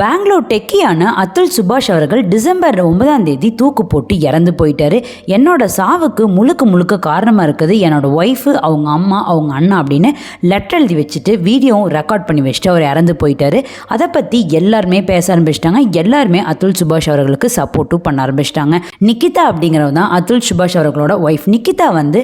பெங்களூர் டெக்கியான அத்துல் சுபாஷ் அவர்கள் டிசம்பர் ஒன்பதாம் தேதி தூக்கு போட்டு இறந்து போயிட்டாரு. என்னோட சாவுக்கு முழுக்க முழுக்க காரணமாக இருக்குது என்னோட ஒய்ஃபு அவங்க அம்மா அவங்க அண்ணா அப்படின்னு லெட்டர் எழுதி வச்சுட்டு வீடியோவும் ரெக்கார்ட் பண்ணி வச்சுட்டு அவர் இறந்து போயிட்டாரு. அதை பற்றி எல்லாருமே பேச ஆரம்பிச்சிட்டாங்க. எல்லாருமே அத்துல் சுபாஷ் அவர்களுக்கு சப்போர்ட்டும் பண்ண ஆரம்பிச்சிட்டாங்க. நிக்கிதா அப்படிங்கிறவங்க தான் அத்துல் சுபாஷ் அவர்களோட ஒய்ஃப் நிக்கிதா வந்து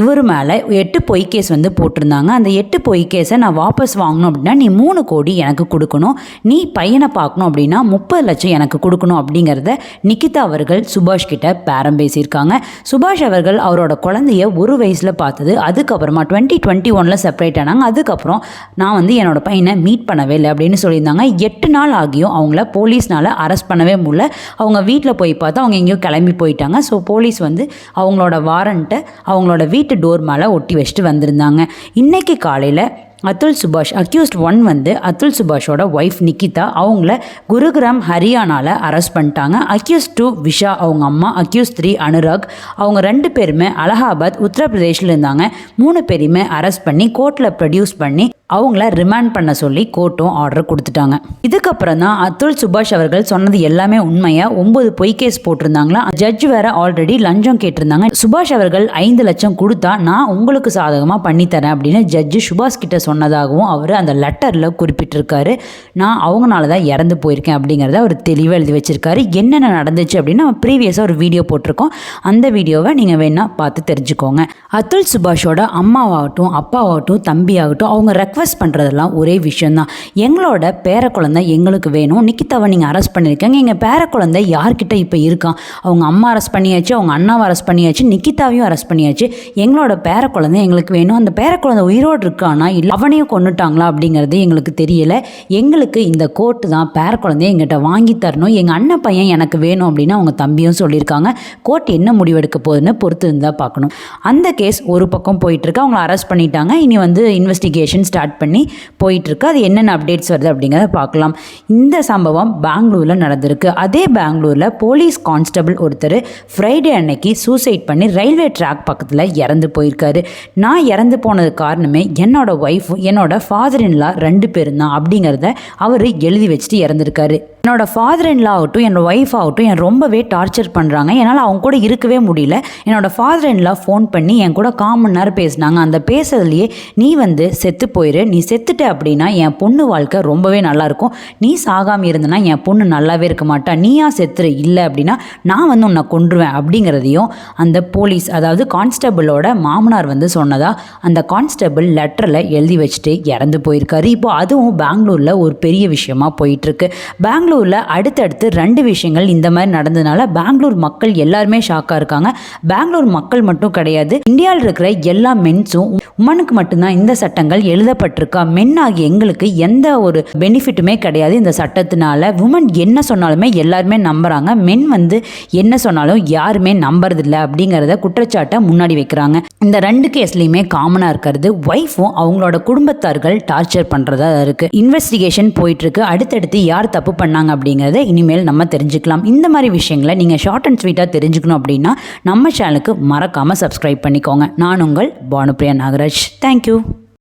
இவர் மேலே எட்டு பொய் கேஸ் வந்து போட்டிருந்தாங்க. அந்த எட்டு பொய் கேஸை நான் வாபஸ் வாங்கணும் அப்படின்னா நீ மூணு கோடி எனக்கு கொடுக்கணும். நீ பையனை பார்க்கணும் அப்படின்னா முப்பது லட்சம் எனக்கு கொடுக்கணும் அப்படிங்கிறத நிக்கிதா அவர்கள் சுபாஷ் கிட்ட பேரம் பேசியிருக்காங்க. சுபாஷ் அவர்கள் அவரோட குழந்தைய ஒரு வயசில் பார்த்தது. அதுக்கப்புறமா டுவெண்ட்டி டுவெண்ட்டி ஒனில் செப்பரேட் ஆனாங்க. அதுக்கப்புறம் நான் வந்து என்னோட பையனை மீட் பண்ணவே இல்லை அப்படின்னு சொல்லியிருந்தாங்க. எட்டு நாள் ஆகியும் அவங்கள போலீஸ்னால் அரெஸ்ட் பண்ணவே முடியல. அவங்க வீட்டில் போய் பார்த்தா அவங்க எங்கேயோ கிளம்பி போயிட்டாங்க. ஸோ போலீஸ் வந்து அவங்களோட வாரண்ட்டை அவங்களோட வீட்டு டோர் மேலே ஒட்டி வச்சுட்டு வந்திருந்தாங்க. இன்னைக்கு காலையில் அத்துல் சுபாஷ் அக்யூஸ்ட் ஒன் வந்து அத்துல் சுபாஷோட ஒய்ஃப் நிக்கிதா. அவங்கள குருகிராம் ஹரியானாவில் அரெஸ்ட் பண்ணிட்டாங்க. அக்யூஸ் டூ விஷா அவங்க அம்மா. Accused three Anurag. அவங்க ரெண்டு பேருமே அலகாபாத் உத்தரப்பிரதேஷில் இருந்தாங்க. மூணு பேரையுமே அரெஸ்ட் பண்ணி கோர்ட்டில் ப்ரொடியூஸ் பண்ணி அவங்கள ரிமாண்ட் பண்ண சொல்லி கோர்ட்டும் ஆர்டர் கொடுத்துட்டாங்க. இதுக்கப்புறம் தான் அத்துல் சுபாஷ் அவர்கள் சொன்னது எல்லாமே உண்மையா? ஒன்பது பொய் கேஸ் போட்டிருந்தாங்களா? ஜட்ஜ் வேற ஆல்ரெடி லஞ்சம் கேட்டிருந்தாங்க. சுபாஷ் அவர்கள் ஐந்து லட்சம் கொடுத்தா நான் உங்களுக்கு சாதகமாக பண்ணித்தரேன் அப்படின்னு ஜட்ஜு சுபாஷ் கிட்ட சொன்னதாகவும் அவர் அந்த லெட்டரில் குறிப்பிட்டிருக்காரு. நான் அவங்களால தான் இறந்து போயிருக்கேன் அப்படிங்கிறத அவர் தெளிவாக எழுதி வச்சிருக்காரு. என்னென்ன நடந்துச்சு அப்படின்னு நம்ம ப்ரீவியஸாக ஒரு வீடியோ போட்டிருக்கோம். அந்த வீடியோவை நீங்கள் வேணால் பார்த்து தெரிஞ்சுக்கோங்க. அத்துல் சுபாஷோட அம்மாவாகட்டும் அப்பாவாகட்டும் தம்பியாகட்டும் அவங்க ரெக்வஸ்ட் பண்ணுறதெல்லாம் ஒரே விஷயந்தான் எங்களோட பேர குழந்தை எங்களுக்கு வேணும். நிக்கிதாவை நீங்கள் அரெஸ்ட் பண்ணியிருக்கேங்க எங்கள் பேர குழந்தை யார்கிட்ட இப்போ இருக்கான் அவங்க அம்மா அரெஸ்ட் பண்ணியாச்சு அவங்க அண்ணாவை அரெஸ்ட் பண்ணியாச்சு நிக்கிதாவையும் அரெஸ்ட் பண்ணியாச்சு. எங்களோட பேர குழந்தை எங்களுக்கு வேணும். அந்த பேர குழந்தை உயிரோடு இருக்கானா? இல்லை அவனையும் கொண்டுட்டாங்களா அப்படிங்கிறது எங்களுக்கு தெரியலை. எங்களுக்கு இந்த கோட்டு தான் பேர குழந்தைய எங்கிட்ட வாங்கி தரணும். எங்கள் அண்ணன் பையன் எனக்கு வேணும் அப்படின்னு அவங்க தம்பியும் சொல்லியிருக்காங்க. கோர்ட் என்ன முடிவெடுக்க போகுதுன்னு பொறுத்து இருந்தால் பார்க்கணும். அந்த கேஸ் ஒரு பக்கம் போயிட்டுருக்கு. அவங்கள அரெஸ்ட் பண்ணிட்டாங்க. இனி வந்து இன்வெஸ்டிகேஷன் ஸ்டார்ட் பண்ணி போயிட்டுருக்கு. அது என்னென்ன அப்டேட்ஸ் வருது அப்படிங்கிறத பார்க்கலாம். இந்த சம்பவம் பெங்களூரில் நடந்திருக்கு. அதே பெங்களூரில் போலீஸ் கான்ஸ்டபிள் ஒருத்தர் ஃப்ரைடே அன்னைக்கு சூசைட் பண்ணி ரயில்வே ட்ராக் பக்கத்தில் இறந்து போயிருக்காரு. நான் இறந்து போனது காரணமே என்னோட ஒய்ஃபும் என்னோட ஃபாதர் இன்லா ரெண்டு பேரும் தான் அப்படிங்கிறத அவர் எழுதி வச்சுட்டு இறந்துருக்காரு. என்னோட ஃபாதர் இன்லா ஆகட்டும் என்னோட ஒய்ஃப் ஆகட்டும் என் ரொம்பவே டார்ச்சர் பண்ணுறாங்க என்னால் அவங்க கூட இருக்கவே முடியல. என்னோட ஃபாதர் இன்லா ஃபோன் பண்ணி என் கூட காமன் நேரம் பேசினாங்க. அந்த பேசுறதுலையே நீ வந்து செத்து போயிரு. நீ செத்துட்ட அப்படின்னா என் பொண்ணு வாழ்க்கை ரொம்பவே நல்லாயிருக்கும் நீ சாகாமல் இருந்தனா என் பொண்ணு நல்லாவே இருக்க மாட்டா. நீயா செத்துரு. இல்லை அப்படின்னா நான் வந்து உன்னை கொன்றுவேன். அப்படிங்கிறதையும் அந்த போலீஸ் அதாவது கான்ஸ்டபிளோட மாமனார் வந்து சொன்னதா அந்த கான்ஸ்டபிள் லெட்டரில் எழுதி வச்சுட்டு இறந்து போயிருக்காரு. இப்போ அதுவும் பெங்களூரில் ஒரு பெரிய விஷயமா போயிட்டுருக்கு பெங்களூர் பெங்களூரில் அடுத்தடுத்து ரெண்டு விஷயங்கள் இந்த மாதிரி நடந்ததுனால பெங்களூர் மக்கள் எல்லாருமே ஷாக்காக இருக்காங்க. பெங்களூர் மக்கள் மட்டும் கிடையாது இந்தியாவில் இருக்கிற எல்லா மென்ஸும் உமனுக்கு மட்டும்தான் இந்த சட்டங்கள் எழுதப்பட்டிருக்கா? மென் ஆகிய எங்களுக்கு எந்த ஒரு பெனிஃபிட்டுமே கிடையாது இந்த சட்டத்தினால. உமன் என்ன சொன்னாலுமே எல்லாருமே நம்புறாங்க. மென் வந்து என்ன சொன்னாலும் யாருமே நம்புறதில்ல அப்படிங்கிறத குற்றச்சாட்டை முன்னாடி வைக்கிறாங்க. இந்த ரெண்டு கேஸ்லையுமே காமனாக இருக்கிறது. ஒய்ஃபும் அவங்களோட குடும்பத்தார்கள் டார்ச்சர் பண்ணுறதா இருக்குது இன்வெஸ்டிகேஷன் போயிட்டுருக்கு அடுத்தடுத்து யார் தப்பு பண்ணாங்க அப்படிங்கிறத இனிமேல் நம்ம தெரிஞ்சுக்கலாம். இந்த மாதிரி விஷயங்களை நீங்கள் ஷார்ட் அண்ட் ஸ்வீட்டாக தெரிஞ்சுக்கணும் அப்படின்னா நம்ம சேனலுக்கு மறக்காமல் சப்ஸ்கிரைப் பண்ணிக்கோங்க. நான் உங்கள் பானுப்ரியா நாகராஜ். தேங்க்யூ